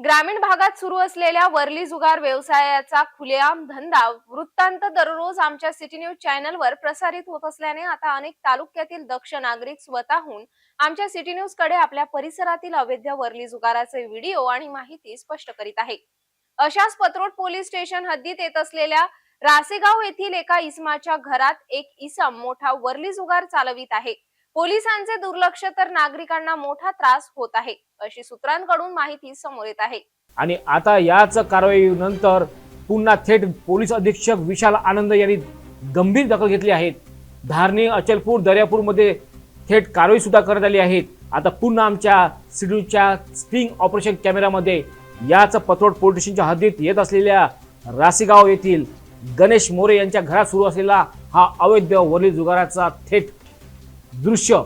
ग्रामीण भागात सुरू असलेल्या वरली जुगार व्यवसायाचा खुलेआम धंदा वृत्तांत दररोज आमच्या सिटी न्यूज चॅनलवर प्रसारित होत असल्याने आता अनेक तालुक्यातील दक्ष नागरिक स्वतःहून आमच्या सिटी न्यूजकडे आपल्या परिसरातील अवैध वरली जुगाराचे व्हिडिओ आणि माहिती स्पष्ट करीत आहे. अशाच पत्रोड पोलीस स्टेशन हद्दीत येत असलेल्या रासेगाव येथील एका इसमाच्या घरात एक इसम मोठा वरली जुगार चालवित आहे. पोलिसांचे दुर्लक्ष तर नागरिकांना मोठा त्रास होत आहे अशी सूत्रांकडून माहिती समोर येत आहे. आणि आता याच कारवाईनंतर पुन्हा थेट पोलीस अधीक्षक विशाल आनंद यांनी गंभीर दखल घेतली आहे. धारणी अचलपूर दर्यापूरमध्ये थेट कारवाई सुद्धा करण्यात आली आहे. आता पुन्हा आमच्या सिडूच्या स्टिंग ऑपरेशन कॅमेरामध्ये याच पथरोड पोलीस स्टेशनच्या हद्दीत येत असलेल्या रासेगाव येथील गणेश मोरे यांच्या घरात सुरू असलेला हा अवैध वरील जुगाराचा थेट दृश्य.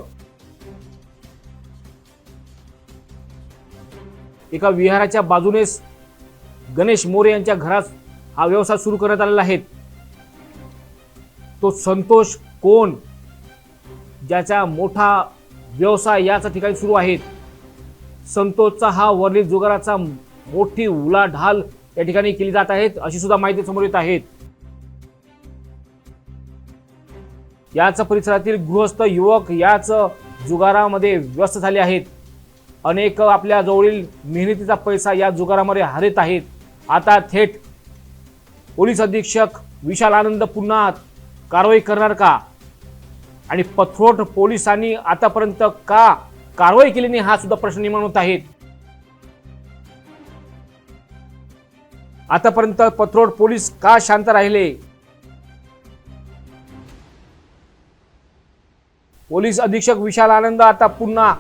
एका विहाराच्या बाजूनेच गणेश मोरे यांच्या घरात हा व्यवसाय सुरू करण्यात आलेला आहे. तो संतोष कोण ज्याचा मोठा व्यवसाय याच ठिकाणी सुरू आहे. संतोषचा हा वर्ली जुगाराचा मोठी उलाढाल या ठिकाणी केली जात आहेत अशी सुद्धा माहिती समोर येत आहेत याच परिसरातील गृहस्थ युवक याच जुगारामध्ये व्यस्त झाले आहेत. अनेक आपल्या जवळील मेहनतीचा पैसा या जुगारामध्ये हरत आहेत. आता थेट पोलीस अधीक्षक विशाल आनंद पुन्हा कारवाई करणार का? आणि पथरोट पोलिसांनी आतापर्यंत का कारवाई केली नाही हा सुद्धा प्रश्न निर्माण होत आहेत. आतापर्यंत पथरोट पोलीस का शांत राहिले? पोलीस अधीक्षक विशाल आनंद आता पुन्हा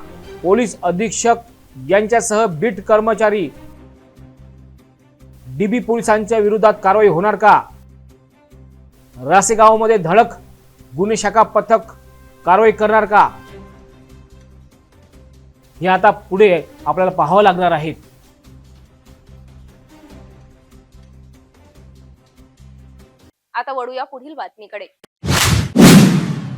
पोलीस अधीक्षक यांच्यासह बीट कर्मचारी. डीबी पोलिसांच्या विरोधात कारवाई होणार का? रासेगावमध्ये धडक गुन्हे शाखा पथक कारवाई करणार का? हे आता पुढे आपल्याला पाहावं लागणार आहेत आता वळूया पुढील बातमीकडे.